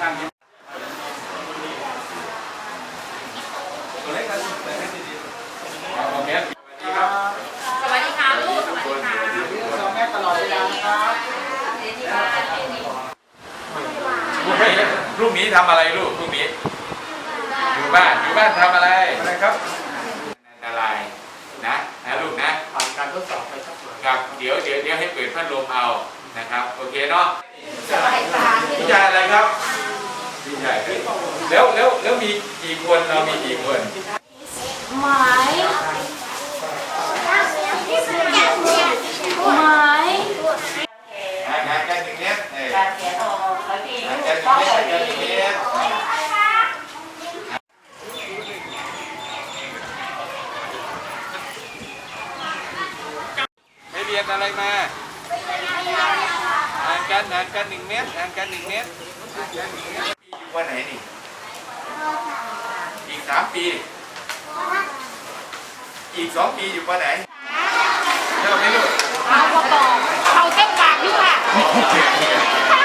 ข้างนี้ตัวเล็กนะแต่ให้ดีๆเอาแมสดีครับสวัสดีค่ะลูกสวัสดีค่ะเราแมสตลอดเวลาครับเดดีค่ะเดดีลูกนี้ทำอะไรลูกลูกนี้อยู่บ้านอยู่บ้านทำอะไรอะไรครับอันตรายนะนะลูกนะผ่านการทดสอบไปครับครับเดี๋ยวเดี๋ยวเดี๋ยวให้เปิดพัดลมเอานะครับ โอเคเนาะวิชาอะไรครับ วิชาแล้วแล้วแล้วมีกี่คนเรามีกี่คนหมายหมายงานงานกันหนึ่งเนี้ยเออ การเขียนออกขอดีงานลูกต้องงขเนี้อยงานดีกันหนึ่งเนี้ยไปเรียนอะไรมาห่างกันห่างกันหนึ่งเมตรห่างกันหนึ่งเมตรห่างกันหนึ่งเมตร วันไหนนี่ อีกสามปี อีกสองปีอยู่วันไหนเริ่มไหมลูกเอาประกอบเขาเต้นปากอยู่ค่ะ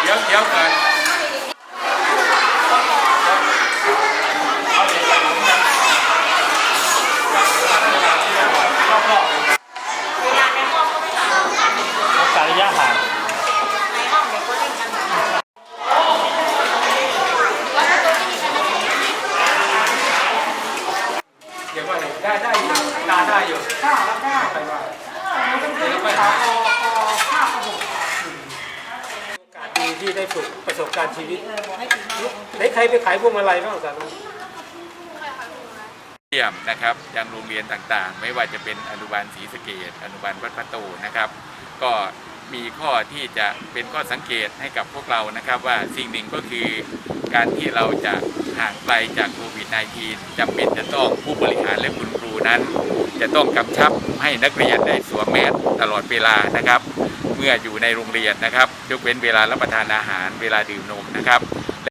เดี๋ยวเดี๋ยวก่อนรอบเวลาในห้องก็ไม่ต่างรักษาระยะห่าง ในห้องเด็กก็เล่นกัน ๆเดี๋ยวว่า ได้ได้อยู่ตาได้อยู่ก็รับได้ไปว่าเดี๋ยวไปหาพอพอข้าวกระบอกโอกาสดีที่ได้ฝึกประสบการณ์ชีวิตในน้ำไหนใครไปขายพวงมาลัยบ้างสารวัตรเยี่ยมนะครับยังโรงเรียนต่างๆ ไม่ว่าจะเป็นอนุบาลศรีสะเกดอนุบาลวัดพระโตนะครับ ก็มีข้อที่จะเป็นข้อสังเกตให้กับพวกเรานะครับว่าสิ่งหนึ่งก็คือการที่เราจะ ห่างไกลจากโควิด -19 จำเป็นจะต้องผู้บริหารและคุณครูนั้น จะต้องกำชับให้นักเรียนได้สวมแมสตลอดเวลานะครับ เมื่ออยู่ในโรงเรียนนะครับยกเว้นเวลารับประทานอาหารเวลาดื่มนมนะครับ